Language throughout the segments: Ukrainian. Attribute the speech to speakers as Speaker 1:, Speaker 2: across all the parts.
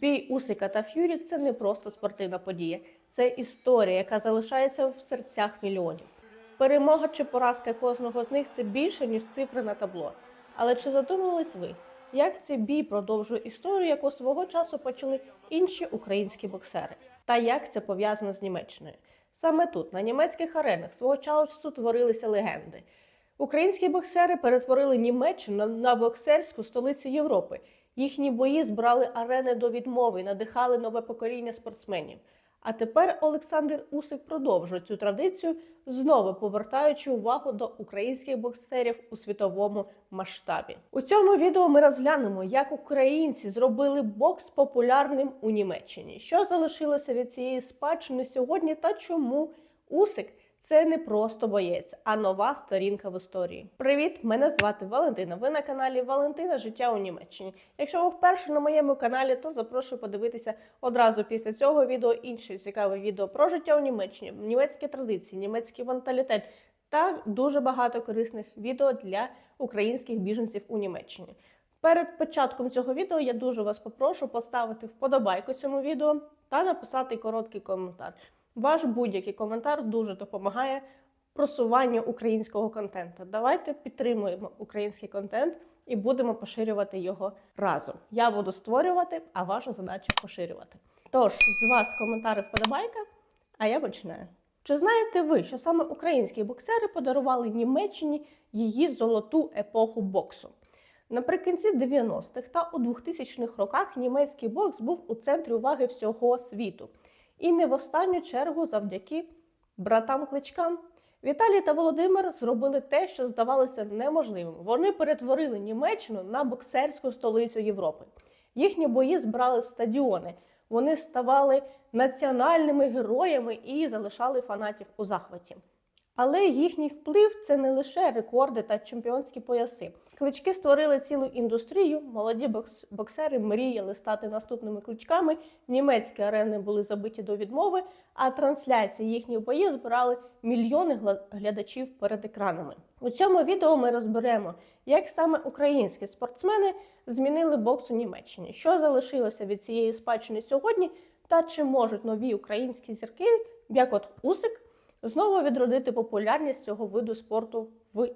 Speaker 1: Бій Усика та Ф'юрі це не просто спортивна подія, це історія, яка залишається в серцях мільйонів. Перемога чи поразка кожного з них це більше, ніж цифри на табло. Але чи задумувались ви, як цей бій продовжує історію, яку свого часу почали інші українські боксери? Та як це пов'язано з Німеччиною? Саме тут, на німецьких аренах, свого часу творилися легенди. Українські боксери перетворили Німеччину на боксерську столицю Європи. Їхні бої збирали арени до відмови, надихали нове покоління спортсменів. А тепер Олександр Усик продовжує цю традицію, знову повертаючи увагу до українських боксерів у світовому масштабі. У цьому відео ми розглянемо, як українці зробили бокс популярним у Німеччині, що залишилося від цієї спадщини сьогодні, та чому Усик це не просто боєць, а нова сторінка в історії. Привіт! Мене звати Валентина. Ви на каналі Валентина Життя у Німеччині. Якщо ви вперше на моєму каналі, то запрошую подивитися одразу після цього відео інше цікаве відео про життя у Німеччині, німецькі традиції, німецький менталітет та дуже багато корисних відео для українських біженців у Німеччині. Перед початком цього відео я дуже вас попрошу поставити вподобайку цьому відео та написати короткий коментар. Ваш будь-який коментар дуже допомагає просуванню українського контенту. Давайте підтримуємо український контент і будемо поширювати його разом. Я буду створювати, а ваша задача поширювати. Тож, з вас коментар і вподобайка, а я починаю. Чи знаєте ви, що саме українські боксери подарували Німеччині її золоту епоху боксу? Наприкінці 90-х та у 2000-х роках німецький бокс був у центрі уваги всього світу. І не в останню чергу завдяки братам кличкам. Віталій та Володимир зробили те, що здавалося неможливим. Вони перетворили Німеччину на боксерську столицю Європи. Їхні бої збирали стадіони. Вони ставали національними героями і залишали фанатів у захваті. Але їхній вплив це не лише рекорди та чемпіонські пояси. Клички створили цілу індустрію. Молоді бокс- боксери мріяли стати наступними кличками. Німецькі арени були забиті до відмови, а трансляції їхніх боїв збирали мільйони глядачів перед екранами. У цьому відео ми розберемо, як саме українські спортсмени змінили бокс у Німеччині, що залишилося від цієї спадщини сьогодні, та чи можуть нові українські зірки, як от Усик, знову відродити популярність цього виду спорту в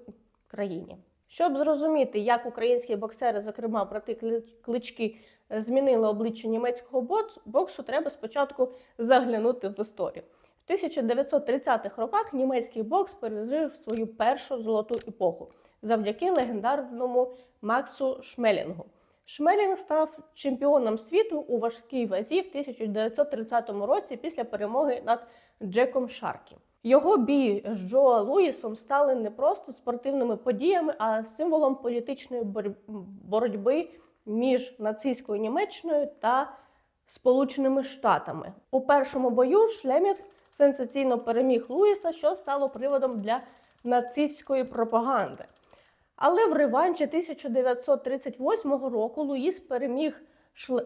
Speaker 1: країні. Щоб зрозуміти, як українські боксери, зокрема брати Кли- клички, е, змінили обличчя німецького боксу, треба спочатку заглянути в історію. В 1930-х роках німецький бокс пережив свою першу золоту епоху завдяки легендарному Максу Шмелінгу. Шмелінг став чемпіоном світу у важкій вазі в 1930 році після перемоги над Джеком Шаркі. Його бій з Джоа Луїсом стали не просто спортивними подіями, а символом політичної боротьби між нацистською Німеччиною та Сполученими Штатами. У першому бою Шлемір сенсаційно переміг Луїса, що стало приводом для нацистської пропаганди. Але в реванші 1938 року Луїс переміг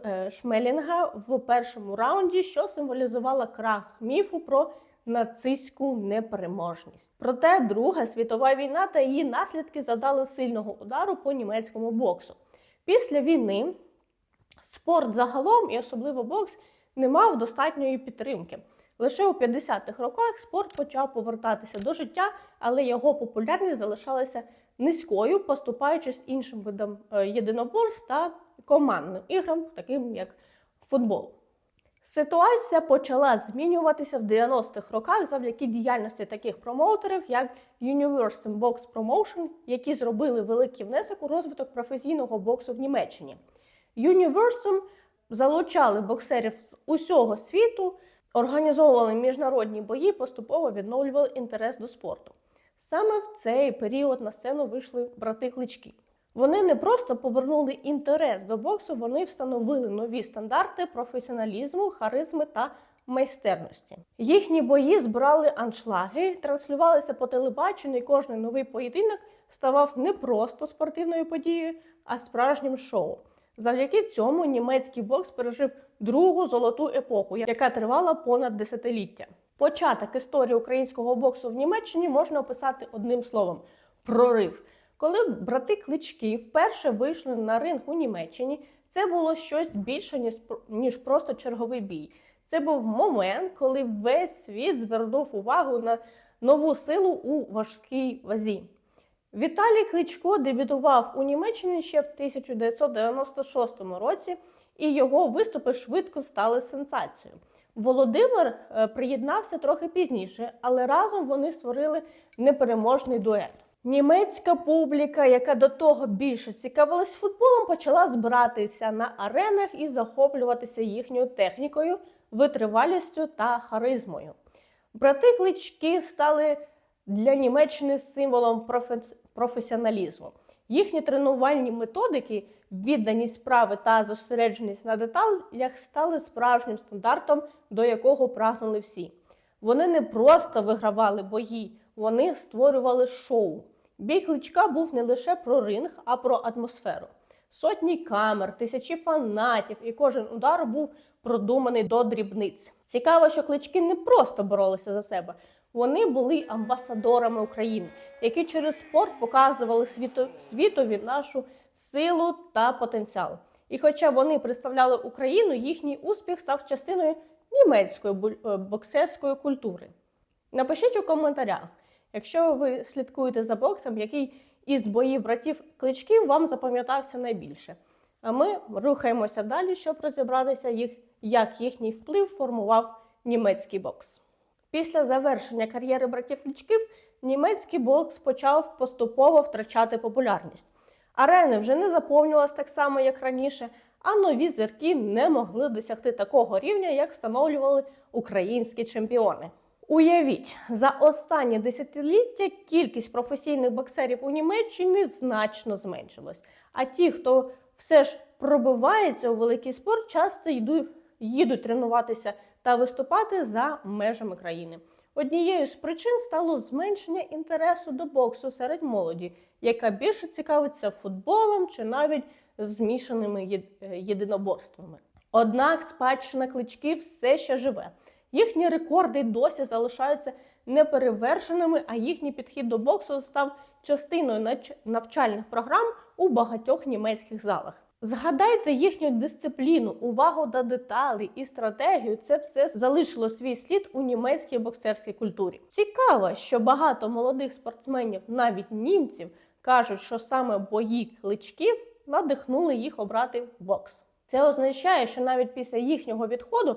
Speaker 1: е, Шмелінга в першому раунді, що символізувало крах міфу про нацистську непереможність. Проте Друга світова війна та її наслідки завдали сильного удару по німецькому боксу. Після війни спорт загалом і особливо бокс не мав достатньої підтримки. Лише у 50-х роках спорт почав повертатися до життя, але його популярність залишалася низькою, поступаючись іншим видам е, єдиноборств та командним іграм, таким як футбол. Ситуація почала змінюватися в 90-х роках завдяки діяльності таких промоутерів, як Universal Box Promotion, які зробили великий внесок у розвиток професійного боксу в Німеччині. Universum залучали боксерів з усього світу, організовували міжнародні бої, поступово відновлювали інтерес до спорту. Саме в цей період на сцену вийшли брати клички. Вони не просто повернули інтерес до боксу, вони встановили нові стандарти професіоналізму, харизми та майстерності. Їхні бої збирали аншлаги, транслювалися по телебаченню, і кожний новий поєдинок ставав не просто спортивною подією, а справжнім шоу. Завдяки цьому німецький бокс пережив другу золоту епоху, яка тривала понад десятиліття. Початок історії українського боксу в Німеччині можна описати одним словом прорив. Коли брати клички вперше вийшли на ринг у Німеччині, Це було щось більше, ніж, просто черговий бій. Це був момент, коли весь світ звернув увагу на нову силу у важкій вазі. Віталій Кличко дебютував у Німеччині ще в 1996 році, і його виступи швидко стали сенсацією. Володимир е, приєднався трохи пізніше, але разом вони створили непереможний дует. Німецька публіка, яка до того більше цікавилась футболом, почала збиратися на аренах і захоплюватися їхньою технікою, витривалістю та харизмою. Брати клички стали для Німеччини символом профе- професіоналізму. Їхні тренувальні методики, відданість справи та зосередженість на деталях стали справжнім стандартом, до якого прагнули всі. Вони не просто вигравали бої, вони створювали шоу. Бій кличка був не лише про ринг, а про атмосферу. Сотні камер, тисячі фанатів, і кожен удар був продуманий до дрібниць. Цікаво, що клички не просто боролися за себе. Вони були амбасадорами України, які через спорт показували світу, світові нашу силу та потенціал. І хоча вони представляли Україну, їхній успіх став частиною німецької е, боксерської культури. Напишіть у коментарях, якщо ви слідкуєте за боксом, який із боїв братів кличків вам запам'ятався найбільше. А ми рухаємося далі, щоб розібратися, їх, як їхній вплив формував німецький бокс. Після завершення кар'єри братів кличків німецький бокс почав поступово втрачати популярність. Арени вже не заповнювалися так само, як раніше, а нові зірки не могли досягти такого рівня, як встановлювали українські чемпіони. Уявіть, за останні десятиліття кількість професійних боксерів у Німеччині значно зменшилась. А ті, хто все ж пробивається у великий спорт, часто йдуть, їдуть тренуватися та виступати за межами країни. Однією з причин стало зменшення інтересу до боксу серед молоді, яка більше цікавиться футболом чи навіть змішаними е, єдиноборствами. Однак спадщина кличків все ще живе. Їхні рекорди досі залишаються неперевершеними, а їхній підхід до боксу став частиною навчальних програм у багатьох німецьких залах. Згадайте їхню дисципліну, увагу до деталей і стратегію. Це все залишило свій слід у німецькій боксерській культурі. Цікаво, що багато молодих спортсменів, навіть німців, кажуть, що саме бої кличків надихнули їх обрати бокс. Це означає, що навіть після їхнього відходу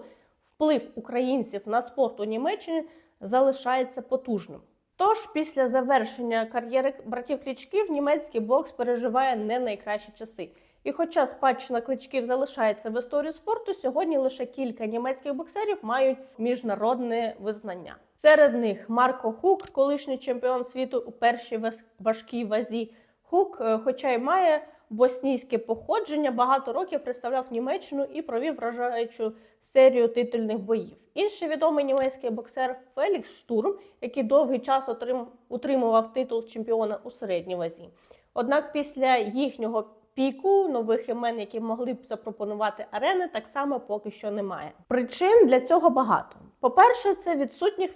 Speaker 1: вплив українців на спорт у Німеччині залишається потужним. Тож, після завершення кар'єри братів кличків, німецький бокс переживає не найкращі часи. І хоча спадщина кличків залишається в історії спорту, сьогодні лише кілька німецьких боксерів мають міжнародне визнання. Серед них Марко Хук, колишній чемпіон світу у першій важкій вазі. Хук, е, хоча й має боснійське походження, багато років представляв Німеччину і провів вражаючу серію титульних боїв. Інший відомий німецький боксер Фелікс Штурм, який довгий час отрим- утримував титул чемпіона у середній вазі. Однак після їхнього піку нових імен, які могли б запропонувати арени, так само поки що немає. Причин для цього багато. По-перше, це відсутніх,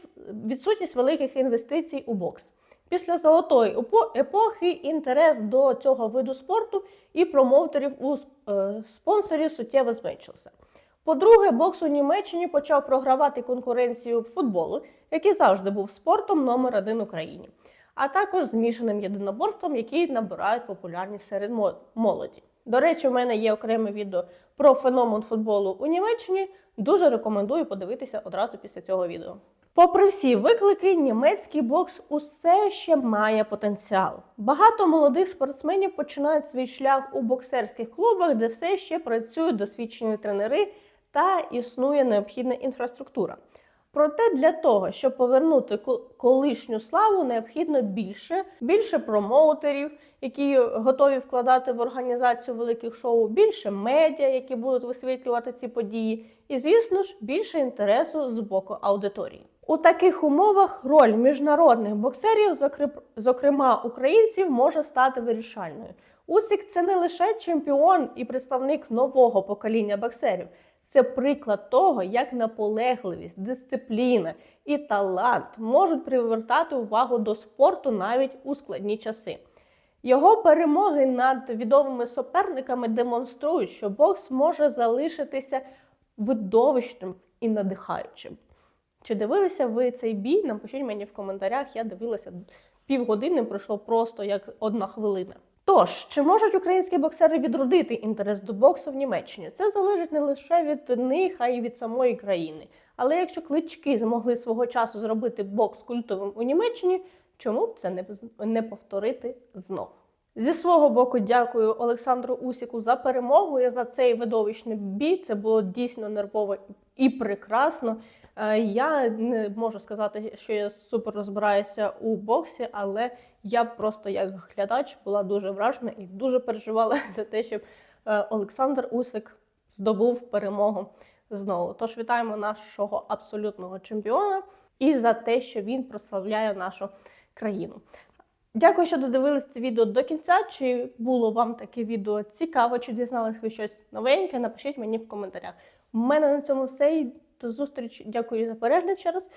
Speaker 1: відсутність великих інвестицій у бокс. Після золотої епохи інтерес до цього виду спорту і промоутерів у е, спонсорів суттєво зменшився. По-друге, бокс у Німеччині почав програвати конкуренцію футболу, який завжди був спортом номер один Україні, а також змішаним єдиноборством, які набирають популярність серед молоді. До речі, у мене є окреме відео про феномен футболу у Німеччині. Дуже рекомендую подивитися одразу після цього відео. Попри всі виклики, німецький бокс усе ще має потенціал. Багато молодих спортсменів починають свій шлях у боксерських клубах, де все ще працюють досвідчені тренери та існує необхідна інфраструктура. Проте для того, щоб повернути колишню славу, необхідно більше, більше промоутерів, які готові вкладати в організацію великих шоу, більше медіа, які будуть висвітлювати ці події, і, звісно ж, більше інтересу з боку аудиторії. У таких умовах роль міжнародних боксерів, зокрема українців, може стати вирішальною. Усік це не лише чемпіон і представник нового покоління боксерів. Це приклад того, як наполегливість, дисципліна і талант можуть привертати увагу до спорту навіть у складні часи. Його перемоги над відомими суперниками демонструють, що бокс може залишитися видовищним і надихаючим. Чи дивилися ви цей бій? Напишіть мені в коментарях. Я дивилася півгодини, пройшло просто як одна хвилина. Тож, чи можуть українські боксери відродити інтерес до боксу в Німеччині? Це залежить не лише від них, а й від самої країни. Але якщо клички змогли свого часу зробити бокс культовим у Німеччині, чому б це не, повторити знов? Зі свого боку, дякую Олександру Усіку за перемогу і за цей видовищний бій. Це було дійсно нервово і прекрасно. Е, Я не можу сказати, що я супер розбираюся у боксі, але я просто як глядач була дуже вражена і дуже переживала за те, щоб е, Олександр Усик здобув перемогу знову. Тож вітаємо нашого абсолютного чемпіона і за те, що він прославляє нашу країну. Дякую, що додивились це відео до кінця. Чи було вам таке відео цікаво, чи дізналися ви щось новеньке? Напишіть мені в коментарях. У мене на цьому все. До зустрічі. Дякую за перегляд ще раз.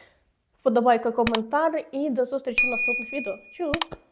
Speaker 1: Вподобайка, коментар і до зустрічі в наступних відео. Чус!